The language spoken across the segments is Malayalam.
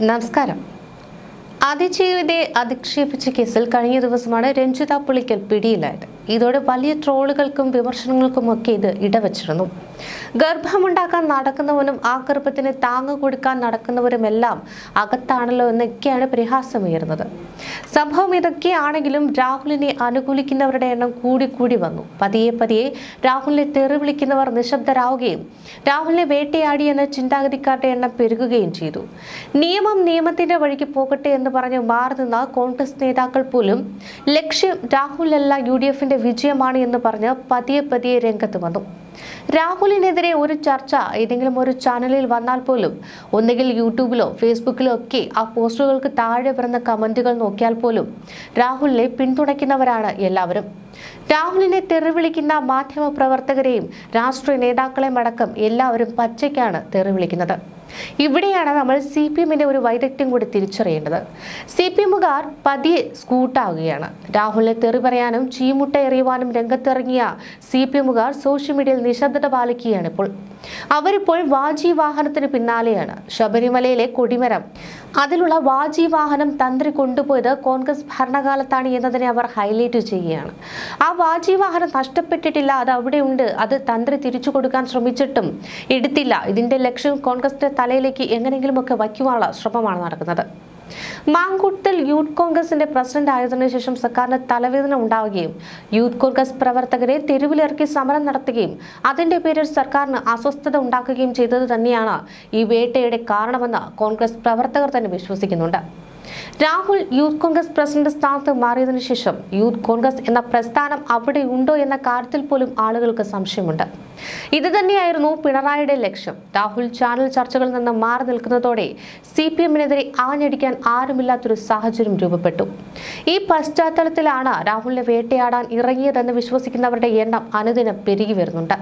നമസ്കാരം. അതിജീവിതയെ അധിക്ഷേപിച്ച കേസിൽ കഴിഞ്ഞ ദിവസമാണ് രഞ്ജിത പുളിക്കൽ പിടിയിലായത്. ഇതോടെ വലിയ ട്രോളുകൾക്കും വിമർശനങ്ങൾക്കുമൊക്കെ ഇത് ഇടവച്ചിരുന്നു. ഗർഭമുണ്ടാക്കാൻ നടക്കുന്നവനും ആ ഗർഭത്തിന് താങ്ങ് കൊടുക്കാൻ നടക്കുന്നവരുമെല്ലാം അകത്താണല്ലോ എന്നൊക്കെയാണ് പരിഹാസമുയർന്നത്. സംഭവം ഇതൊക്കെയാണെങ്കിലും രാഹുലിനെ അനുകൂലിക്കുന്നവരുടെ എണ്ണം കൂടി കൂടി വന്നു. പതിയെ പതിയെ രാഹുലിനെ തെറി വിളിക്കുന്നവർ നിശബ്ദരാവുകയും രാഹുലിനെ വേട്ടയാടി എന്ന ചിന്താഗതിക്കാരുടെ എണ്ണം പെരുകുകയും ചെയ്തു. നിയമം നിയമത്തിന്റെ വഴിക്ക് പോകട്ടെ എന്ന് പറഞ്ഞ് മാറി നിന്ന കോൺഗ്രസ് നേതാക്കൾ പോലും ലക്ഷ്യം രാഹുലല്ല യു ഡി എഫിന്റെ വിജയമാണ് എന്ന് പറഞ്ഞ് പതിയെ പതിയെ രംഗത്ത് വന്നു. രാഹുലിനെതിരെ ഒരു ചർച്ച ഏതെങ്കിലും ഒരു ചാനലിൽ വന്നാൽ പോലും ഒന്നുകിൽ യൂട്യൂബിലോ ഫേസ്ബുക്കിലോ ഒക്കെ ആ പോസ്റ്റുകൾക്ക് താഴെ വരുന്ന കമന്റുകൾ നോക്കിയാൽ പോലും രാഹുലിനെ പിന്തുണയ്ക്കുന്നവരാണ് എല്ലാവരും. രാഹുലിനെ തെറിവിളിക്കുന്ന മാധ്യമ പ്രവർത്തകരെയും രാഷ്ട്രീയ നേതാക്കളെയും അടക്കം എല്ലാവരും പച്ചയ്ക്കാണ് തെറിവിളിക്കുന്നത്. ഇവിടെയാണ് നമ്മൾ സി പി എമ്മിന്റെ ഒരു വൈദഗ്ധ്യം കൂടി തിരിച്ചറിയേണ്ടത്. സി പി എമ്മുകാർ പതിയെ സ്കൂട്ടാവുകയാണ്. രാഹുലിനെ തെറി പറയാനും ചീമുട്ട എറിയുവാനും രംഗത്തിറങ്ങിയ സി പി എമ്മുകാർ സോഷ്യൽ മീഡിയയിൽ നിശബ്ദത പാലിക്കുകയാണ് ഇപ്പോൾ. അവരിപ്പോൾ വാജി വാഹനത്തിന് പിന്നാലെയാണ്. ശബരിമലയിലെ കൊടിമരം അതിലുള്ള വാജി വാഹനം തന്ത്രി കൊണ്ടുപോയത് കോൺഗ്രസ് ഭരണകാലത്താണ് എന്നതിനെ അവർ ഹൈലൈറ്റ് ചെയ്യുകയാണ്. ആ വാജി വാഹനം നഷ്ടപ്പെട്ടിട്ടില്ല അത് അവിടെ ഉണ്ട് അത് തന്ത്രി തിരിച്ചു കൊടുക്കാൻ ശ്രമിച്ചിട്ടും എടുത്തില്ല. ഇതിന്റെ ലക്ഷ്യം കോൺഗ്രസിന്റെ തലയിലേക്ക് എങ്ങനെയെങ്കിലുമൊക്കെ വയ്ക്കുവാനുള്ള ശ്രമമാണ് നടക്കുന്നത്. മാങ്കൂട്ടത്തിൽ യൂത്ത് കോൺഗ്രസിന്റെ പ്രസിഡന്റ് ആയതിനു ശേഷം സർക്കാരിന് തലവേദന ഉണ്ടാവുകയും യൂത്ത് കോൺഗ്രസ് പ്രവർത്തകരെ തെരുവിലിറക്കി സമരം നടത്തുകയും അതിന്റെ പേരിൽ സർക്കാരിന് അസ്വസ്ഥത ഉണ്ടാക്കുകയും ചെയ്തത് തന്നെയാണ് ഈ വേട്ടയുടെ കാരണമെന്ന് കോൺഗ്രസ് പ്രവർത്തകർ തന്നെ വിശ്വസിക്കുന്നുണ്ട്. രാഹുൽ യൂത്ത് കോൺഗ്രസ് പ്രസിഡന്റ് സ്ഥാനത്ത് മാറിയതിനു ശേഷം യൂത്ത് കോൺഗ്രസ് എന്ന പ്രസ്ഥാനം അവിടെ ഉണ്ടോ എന്ന കാര്യത്തിൽ പോലും ആളുകൾക്ക് സംശയമുണ്ട്. ഇത് തന്നെയായിരുന്നു പിണറായിയുടെ ലക്ഷ്യം. രാഹുൽ ചാനൽ ചർച്ചകളിൽ നിന്ന് മാറി നിൽക്കുന്നതോടെ സി പി എമ്മിനെതിരെ ആഞ്ഞടിക്കാൻ ആരുമില്ലാത്തൊരു സാഹചര്യം രൂപപ്പെട്ടു. ഈ പശ്ചാത്തലത്തിലാണ് രാഹുലിനെ വേട്ടയാടാൻ ഇറങ്ങിയതെന്ന് വിശ്വസിക്കുന്നവരുടെ എണ്ണം അനുദിനം പെരുകി വരുന്നുണ്ട്.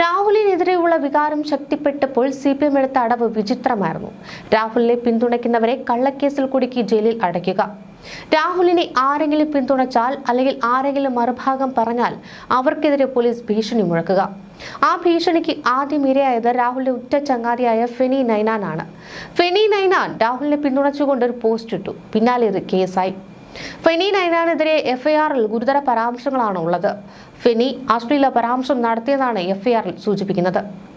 രാഹുലിനെതിരെയുള്ള വികാരം ശക്തിപ്പെട്ടപ്പോൾ സി പി എം എടുത്ത അടവ് വിചിത്രമായിരുന്നു. രാഹുലിനെ പിന്തുണയ്ക്കുന്നവരെ കള്ളക്കേസിൽ കുടുക്കി ജയിലിൽ അടയ്ക്കുക. രാഹുലിനെ ആരെങ്കിലും പിന്തുണച്ചാൽ അല്ലെങ്കിൽ ആരെങ്കിലും മറുഭാഗം പറഞ്ഞാൽ അവർക്കെതിരെ പോലീസ് ഭീഷണി മുഴക്കുക. ആ ഭീഷണിക്ക് ആദ്യം ഇരയായത് രാഹുലിന്റെ ഉറ്റ ചങ്ങാതിയായ ഫെനി നൈനാനാണ്. ഫെനി നൈനാൻ രാഹുലിനെ പിന്തുണച്ചുകൊണ്ട് ഒരു പോസ്റ്റ് ഇട്ടു. പിന്നാലെ ഇത് കേസായി. ഫെനി നൈനാനെതിരെ എഫ്ഐആറിൽ ഗുരുതര പരാമർശങ്ങളാണ് ഉള്ളത്. ഫെനി അശ്ലീല പരാമർശം നടത്തിയതാണ് എഫ്ഐആറിൽ സൂചിപ്പിക്കുന്നത്.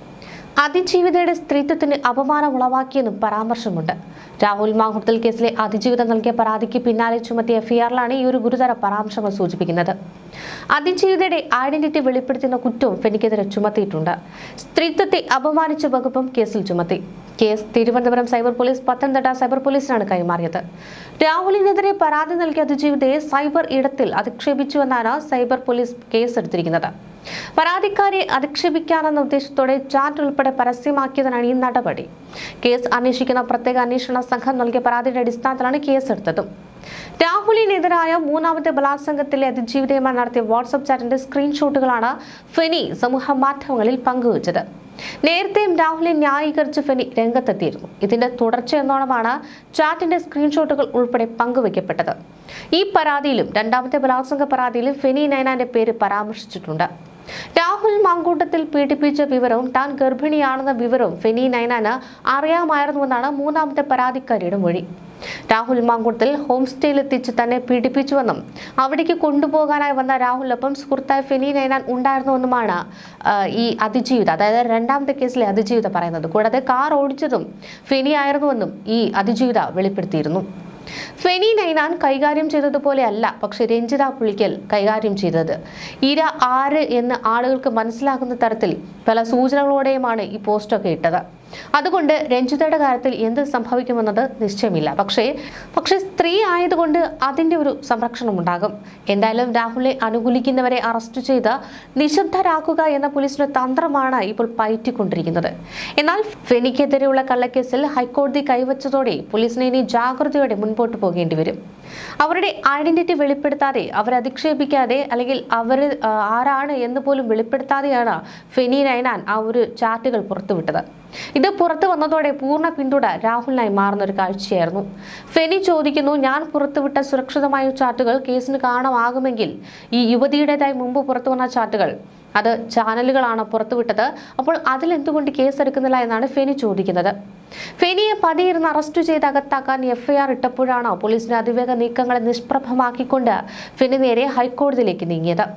അതിജീവിതയുടെ സ്ത്രീത്വത്തിന് അപമാനം ഉളവാക്കിയെന്നും പരാമർശമുണ്ട്. രാഹുൽ മാഹുർത്തൽ കേസിലെ അതിജീവിത നൽകിയ പരാതിക്ക് പിന്നാലെ ചുമത്തിയ എഫ്ഐആറിലാണ് ഈ ഒരു ഗുരുതര പരാമർശങ്ങൾ സൂചിപ്പിക്കുന്നത്. അതിജീവിതയുടെ ഐഡന്റിറ്റി വെളിപ്പെടുത്തുന്ന കുറ്റവും ഫെനിക്കെതിരെ ചുമത്തിയിട്ടുണ്ട്. സ്ത്രീത്വത്തെ അപമാനിച്ച വകുപ്പും കേസിൽ ചുമത്തി. Case Thiruvananthapuram cyber police Pathanamthitta cyber പോലീസിനാണ് കൈമാറിയത്. രാഹുലിനെതിരെ പരാതി നൽകിയ അതിജീവിതയെ സൈബർ ഇടത്തിൽ അധിക്ഷേപിച്ചുവെന്നാണ് സൈബർ പോലീസ് കേസെടുത്തിരിക്കുന്നത്. പരാതിക്കാരെ അധിക്ഷേപിക്കാനെന്ന ഉദ്ദേശത്തോടെ ചാറ്റ് ഉൾപ്പെടെ പരസ്യമാക്കിയതിനാണ് ഈ നടപടി. കേസ് അന്വേഷിക്കുന്ന പ്രത്യേക അന്വേഷണ സംഘം നൽകിയ പരാതിയുടെ അടിസ്ഥാനത്തിലാണ് കേസെടുത്തത്. രാഹുലിനെതിരായ മൂന്നാമത്തെ ബലാത്സംഗത്തിലെ അതിജീവിതയുമായി നടത്തിയ വാട്സപ്പ് ചാറ്റിന്റെ സ്ക്രീൻഷോട്ടുകളാണ് ഫെനി സമൂഹ മാധ്യമങ്ങളിൽ പങ്കുവച്ചത്. നേരത്തെയും രാഹുലിനെ ന്യായീകരിച്ച് ഫെനി രംഗത്തെത്തിയിരുന്നു. ഇതിന്റെ തുടർച്ച എന്നോണമാണ് ചാറ്റിന്റെ സ്ക്രീൻഷോട്ടുകൾ ഉൾപ്പെടെ പങ്കുവയ്ക്കപ്പെട്ടത്. ഈ പരാതിയിലും രണ്ടാമത്തെ ബലാത്സംഗ പരാതിയിലും ഫെനി നൈനാന്റെ പേര് പരാമർശിച്ചിട്ടുണ്ട്. രാഹുൽ മാങ്കൂട്ടത്തിൽ പീഡിപ്പിച്ച വിവരവും താൻ ഗർഭിണിയാണെന്ന വിവരവും ഫെനി നൈനാന് അറിയാമായിരുന്നുവെന്നാണ് മൂന്നാമത്തെ പരാതിക്കാരിയുടെ മൊഴി. രാഹുൽ മാങ്കൂട്ടത്തിൽ ഹോം സ്റ്റേയിൽ എത്തിച്ച് തന്നെ പീഡിപ്പിച്ചുവെന്നും അവിടേക്ക് കൊണ്ടുപോകാനായി വന്ന രാഹുലിനൊപ്പം സുഹൃത്തായ ഫെനി നൈനാൻ ഉണ്ടായിരുന്നുവെന്നുമാണ് ഈ അതിജീവിത അതായത് രണ്ടാമത്തെ കേസിലെ അതിജീവിത പറയുന്നത്. കൂടാതെ കാർ ഓടിച്ചതും ഫെനി ആയിരുന്നുവെന്നും ഈ അതിജീവിത വെളിപ്പെടുത്തിയിരുന്നു. ഫെനി നൈനാൻ കൈകാര്യം ചെയ്തതുപോലെ അല്ല പക്ഷെ രഞ്ജിത പുളിക്കൽ കൈകാര്യം ചെയ്തത്. ഇര ആര് എന്ന് ആളുകൾക്ക് മനസ്സിലാകുന്ന തരത്തിൽ പല സൂചനകളോടെയുമാണ് ഈ പോസ്റ്റൊക്കെ ഇട്ടത്. അതുകൊണ്ട് രഞ്ജിതയുടെ കാര്യത്തിൽ എന്ത് സംഭവിക്കുമെന്നത് നിശ്ചയമില്ല. പക്ഷേ പക്ഷേ സ്ത്രീ ആയതുകൊണ്ട് അതിന്റെ ഒരു സംരക്ഷണം ഉണ്ടാകും എന്തായാലും രാഹുലിനെ അനുകൂലിക്കുന്നവരെ അറസ്റ്റ് ചെയ്ത് നിശബ്ദരാക്കുക എന്ന പോലീസിന്റെ തന്ത്രമാണ് ഇപ്പോൾ പയറ്റിക്കൊണ്ടിരിക്കുന്നത്. എന്നാൽ ഫെനിക്കെതിരെയുള്ള കള്ളക്കേസിൽ ഹൈക്കോടതി കൈവച്ചതോടെ പോലീസിനെ ഇനി ജാഗ്രതയോടെ മുൻപോട്ട് പോകേണ്ടി വരും. അവരുടെ ഐഡന്റിറ്റി വെളിപ്പെടുത്താതെ അവരെ അധിക്ഷേപിക്കാതെ അല്ലെങ്കിൽ അവർ ആരാണ് എന്ന് പോലും വെളിപ്പെടുത്താതെയാണ് ഫെനി നൈനാൻ ആ ഒരു ചാറ്റുകൾ പുറത്തുവിട്ടത്. ഇത് പുറത്തു വന്നതോടെ പൂർണ പിന്തുണ രാഹുലിനായി മാറുന്ന ഒരു കാഴ്ചയായിരുന്നു. ഫെനി ചോദിക്കുന്നു ഞാൻ പുറത്തുവിട്ട സുരക്ഷിതമായ ചാറ്റുകൾ കേസിന് കാരണമാകുമെങ്കിൽ ഈ യുവതിയുടേതായി മുമ്പ് പുറത്തു വന്ന ചാറ്റുകൾ അത് ചാനലുകളാണ് പുറത്തുവിട്ടത്. അപ്പോൾ അതിൽ എന്തുകൊണ്ട് കേസെടുക്കുന്നില്ല എന്നാണ് ഫെനി ചോദിക്കുന്നത്. ഫെനിയെ പതിയിരുന്ന് അറസ്റ്റ് ചെയ്ത് അകത്താക്കാൻ എഫ്ഐആർ ഇട്ടപ്പോഴാണ് പോലീസിന്റെ അതിവേഗ നീക്കങ്ങളെ നിഷ്പ്രഭമാക്കിക്കൊണ്ട് ഫെനി നേരെ ഹൈക്കോടതിയിലേക്ക് നീങ്ങിയത്.